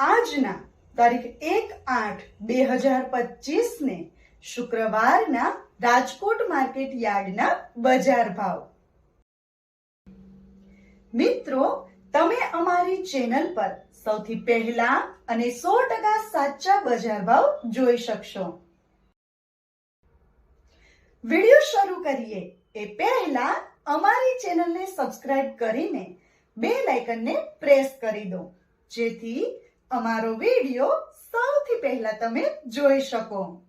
આજના તારીખ એક આઠ બે હજાર પચીસને શુક્રવારના રાજકોટ માર્કેટ યાર્ડના બજાર ભાવ. મિત્રો, તમે અમારી ચેનલ પર સૌથી પહેલા અને સો ટકા સાચા બજાર ભાવ જોઈ શકશો. વિડિયો શરૂ કરીએ એ પહેલા અમારી ચેનલને સબસ્ક્રાઇબ કરીને બે લાઇકનને પ્રેસ કરી દો. જેથી અમારો વીડિયો સૌથી પહેલા તમે જોઈ શકો.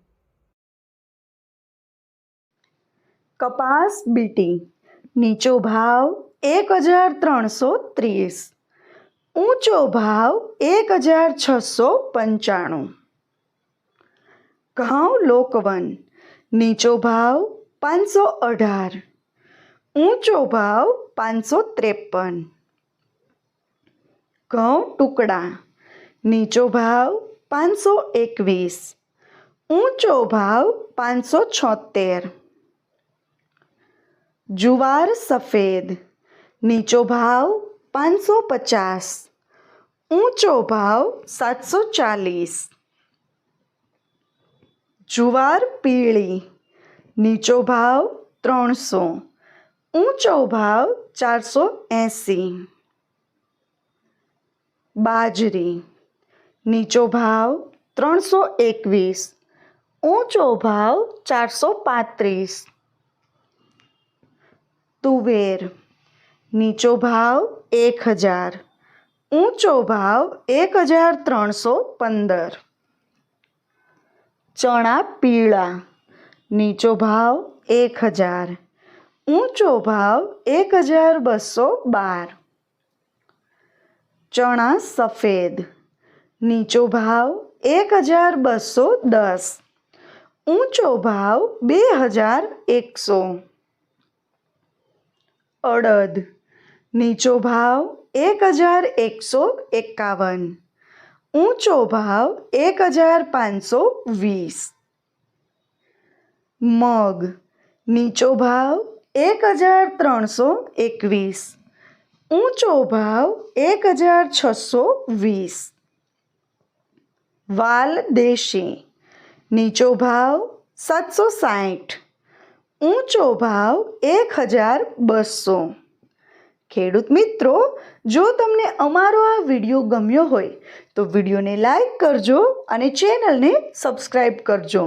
કપાસ બીટી. નીચો ભાવ એક હજાર ત્રણસો ત્રીસ. ઊંચો ભાવ એક હજાર છસો પંચાણું. ઘઉં લોકવન. નીચો ભાવ પાંચસો અઢાર. ઊંચો ભાવ પાંચસો ત્રેપન. ઘઉં ટુકડા. નીચો ભાવ પાંચસો એકવીસ ઊંચો ભાવ પાંચસો છોતેર જુવાર સફેદ નીચો ભાવ પાંચસો પચાસ ઊંચો ભાવ સાતસો ચાલીસ જુવાર પીળી નીચો ભાવ ત્રણસો ઊંચો ભાવ ચારસો એંસી બાજરી નીચો ભાવ ત્રણસો એકવીસ, ઊંચો ભાવ ચારસો પાંત્રીસ. તુવેર, નીચો ભાવ એક હજાર, ઊંચો ભાવ એક હજાર ત્રણસો પંદર. ચણા પીળા, નીચો ભાવ એક હજાર, ઊંચો ભાવ એક હજાર બસો બાર. ચણા સફેદ નીચો ભાવ એક હજાર બસો દસ. ઊંચો ભાવ બે હજાર એકસો. અડદ. નીચો ભાવ એક હજાર એકસો એકાવન. ઊંચો ભાવ એક હજાર પાંચસો વીસ. મગ. નીચો ભાવ એક હજાર ત્રણસો એકવીસ. ઊંચો ભાવ એક હજાર છસો વીસ. વાલ દેશી નીચો ભાવ સાતસો સાઠ ઊંચો ભાવ એક હજાર બસો. ખેડૂત મિત્રો, જો તમને અમારો આ વીડિયો ગમ્યો હોય, તો વિડીયોને લાઈક કરજો અને ચેનલને સબસ્ક્રાઈબ કરજો.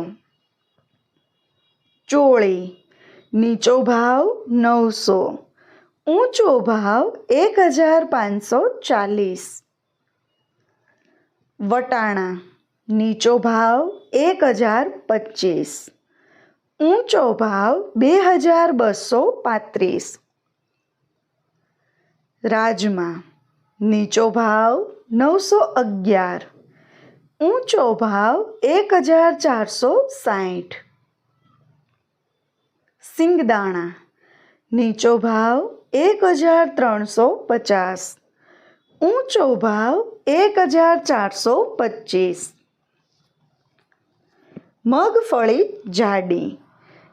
ચોળી, નીચો ભાવ નવસો, ઊંચો ભાવ એક હજાર પાંચસો ચાલીસ. વટાણા નીચો ભાવ એક હજાર પચીસ ઊંચો ભાવ બે હજાર બસો પાંત્રીસ. રાજમા નીચો ભાવ નવસો અગિયાર. ઊંચો ભાવ એક હજાર ચારસો સાઠ. સિંગદાણા નીચો ભાવ એક હજાર ત્રણસો પચાસ. ઊંચો ભાવ એક હજાર ચારસો પચીસ. મગફળી જાડી.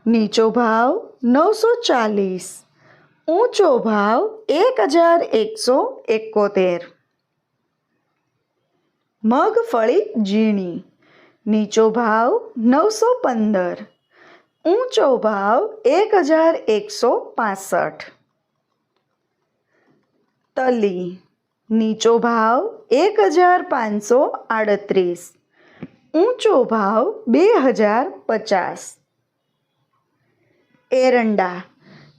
નીચો ભાવ નવસો ચાલીસ. ઊંચો ભાવ એક હજાર એકસો એકોતેર. મગફળી ઝીણી. નીચો ભાવ નવસો પંદર. ઊંચો ભાવ એક હજાર એકસો પાસઠ. તલી. નીચો ભાવ એક હજાર પાંચસો આડત્રીસ. ઊંચો ભાવ બે હજાર પચાસ એરંડા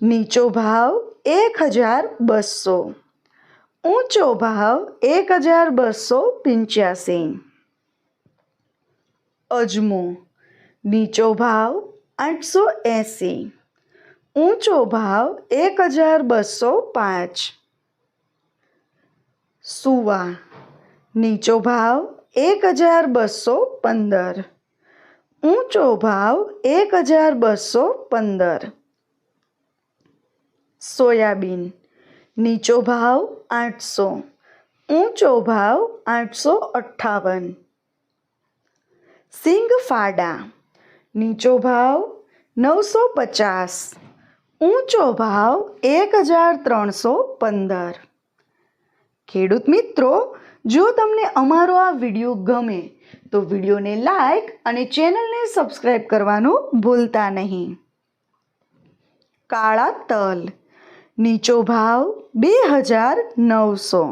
નીચો ભાવ એક હજાર બસો ઊંચો ભાવ એક હજાર બસો પંચ્યાસી અજમો નીચો ભાવ આઠસો એંસી ઊંચો ભાવ એક હજાર બસો પાંચ સુવા નીચો ભાવ એક હજાર બસો પંદર. ઊંચો ભાવ એક હજાર બસો પંદર. સોયાબીન. નીચો ભાવ આઠસો. ઊંચો ભાવ આઠસો અઠ્ઠાવન. સિંગફાડા. નીચો ભાવ નવસો પચાસ. ઊંચો ભાવ એક હજાર ત્રણસો પંદર. ખેડૂત મિત્રો જો તમને અમારો આ વીડિયો ગમે, તો વિડીયોને લાઈક અને ચેનલને સબસ્ક્રાઈબ કરવાનું ભૂલતા નહીં. કાળા તલ, નીચો ભાવ બે હજાર નવસો,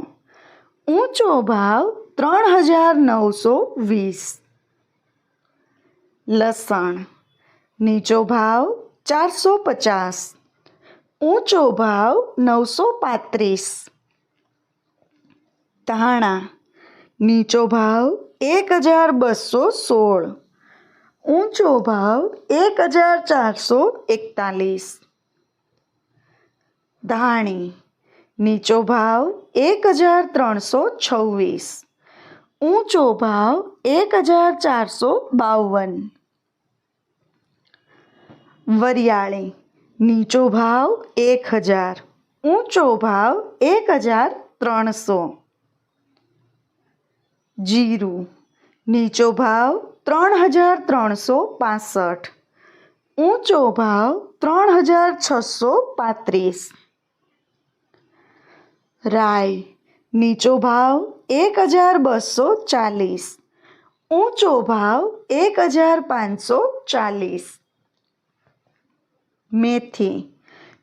ઊંચો ભાવ ત્રણ હજાર નવસો વીસ. લસણ, નીચો ભાવ ચારસો પચાસ, ઊંચો ભાવ નવસો પાંત્રીસ. ધાણા, નીચો ભાવ એક હજાર બસો સોળ, ઊંચો ભાવ એક હજાર ચારસો એકતાલીસ. ધાણી, નીચો ભાવ એક હજાર ત્રણસો છવ્વીસ, ઊંચો ભાવ એક હજાર ચારસો બાવન. વરિયાળી, નીચો ભાવ એક હજાર, ઊંચો ભાવ એક હજાર ત્રણસો. જીરું. નીચો ભાવ ત્રણ હજાર ત્રણસો પાસઠ. ઊંચો ભાવ ત્રણ હજાર છસો પાંત્રીસ. રાય નીચો ભાવ એક હજાર બસો ચાલીસ. ઊંચો ભાવ એક હજાર પાંચસો ચાલીસ. મેથી.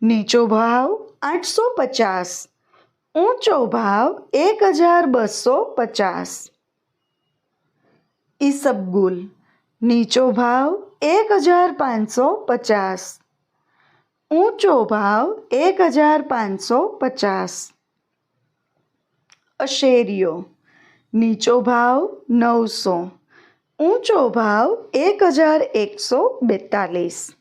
નીચો ભાવ આઠસો પચાસ. ઊંચો ભાવ એક હજાર બસો પચાસ. ઈસબગુલ નીચો ભાવ એક હજાર પાંચસો પચાસ. ઊંચો ભાવ એક હજાર પાંચસો પચાસ. અશેરીઓ, નીચો ભાવ નવસો. ઊંચો ભાવ એક હજાર એકસો બેતાલીસ.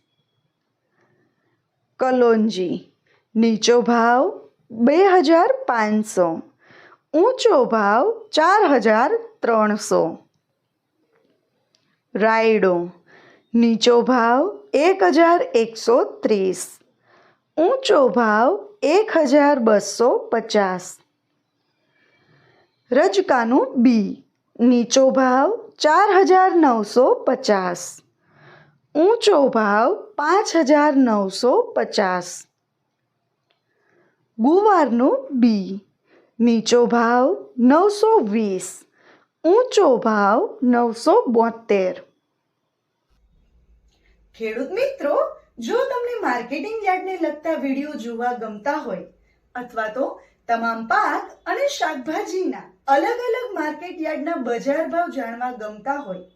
કલોંજી, નીચો ભાવ બે હજાર પાંચસો. ઊંચો ભાવ ચાર હજાર ત્રણસો. રાયડો. નીચો ભાવ એક હજાર એકસો ત્રીસ. ઊંચો ભાવ એક હજાર બસો પચાસ. રજકાનું બી. નીચો ભાવ ચાર હજાર નવસો પચાસ. ઊંચો ભાવ પાંચ હજાર નવસો પચાસ. ગુવારનું બી. નીચો ભાવ નવસો વીસ. ઊંચો ભાવ નવસો બોતેર ખેડૂત મિત્રો, જો તમને માર્કેટિંગ યાર્ડને લગતા વીડિયો જોવા ગમતા હોય, અથવા તો તમામ પાક અને શાકભાજીના અલગ અલગ માર્કેટ યાર્ડના બજાર ભાવ જાણવા ગમતા હોય,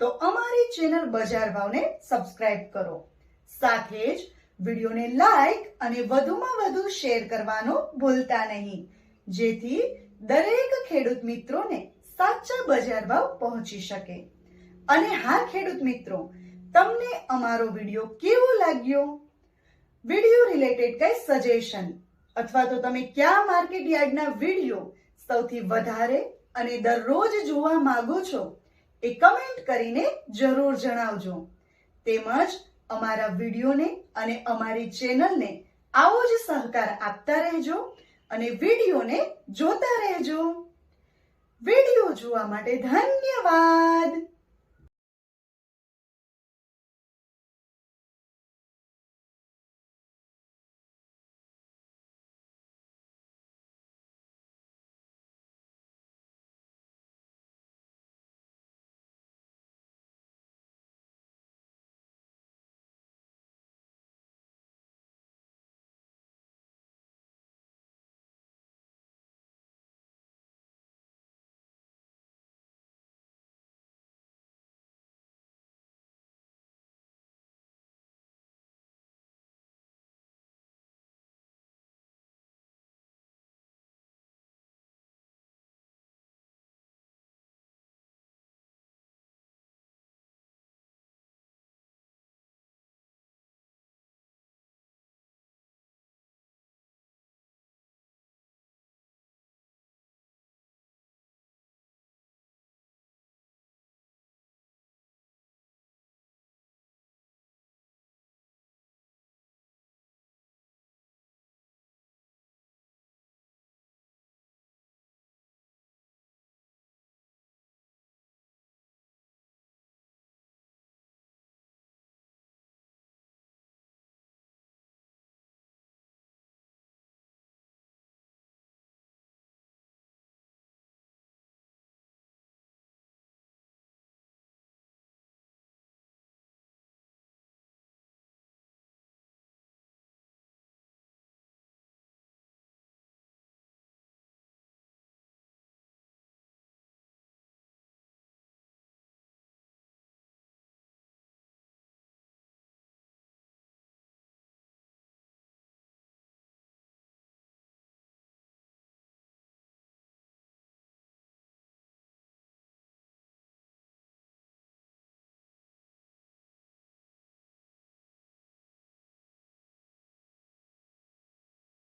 તો અમારી ચેનલ બજાર ભાવને સબસ્ક્રાઇબ કરો. સાથે જ વિડીયોને લાઈક અને વધુમાં વધુ શેર કરવાનું ભૂલતા નહીં. જેથી દરેક ખેડૂત મિત્રોને સાચા બજાર ભાવ પહોંચી શકે. અને હા, ખેડૂત મિત્રો તમને અમારો વીડિયો કેવો લાગ્યો? વીડિયો રિલેટેડ કઈ સજેશન અથવા તો તમે કયા માર્કેટ યાર્ડના વીડિયો સૌથી વધારે અને દરરોજ જોવા માંગો છો એ કમેન્ટ કરીને જરૂર જણાવજો. તેમજ અમારા વિડીયોને અને અમારી ચેનલને આવો જ સહકાર આપતા રહેજો અને વિડીયોને જોતા રહેજો. વીડિયો જોવા માટે ધન્યવાદ!